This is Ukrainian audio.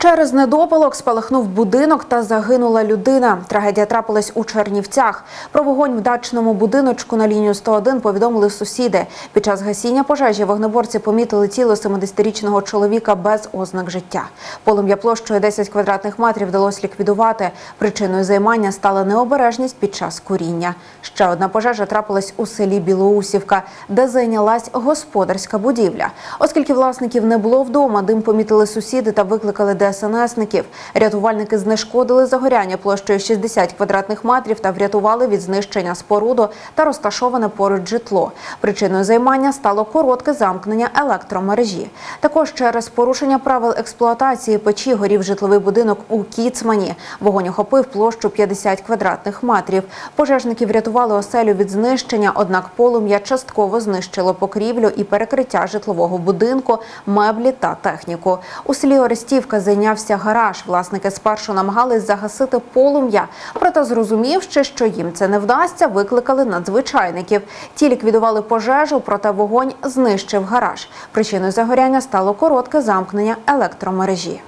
Через недопалок спалахнув будинок та загинула людина. Трагедія трапилась у Чернівцях. Про вогонь в дачному будиночку на лінію 101 повідомили сусіди. Під час гасіння пожежі вогнеборці помітили тіло 70-річного чоловіка без ознак життя. Полум'я площею 10 квадратних метрів вдалося ліквідувати. Причиною займання стала необережність під час куріння. Ще одна пожежа трапилась у селі Білоусівка, де зайнялась господарська будівля. Оскільки власників не було вдома, дим помітили сусіди та викликали ДСНСників. Рятувальники знешкодили загоряння площею 60 квадратних метрів та врятували від знищення споруду та розташоване поруч житло. Причиною займання стало коротке замкнення електромережі. Також через порушення правил експлуатації печі горів житловий будинок у Кіцмані. Вогонь охопив площу 50 квадратних метрів. Пожежники врятували оселю від знищення, однак полум'я частково знищило покрівлю і перекриття житлового будинку, меблі та техніку. У селі Орестівка зайнявся гараж. Власники спершу намагались загасити полум'я, проте зрозумівши, що їм це не вдасться, викликали надзвичайників. Ті ліквідували пожежу, проте вогонь знищив гараж. Причиною загоряння стало коротке замкнення електромережі.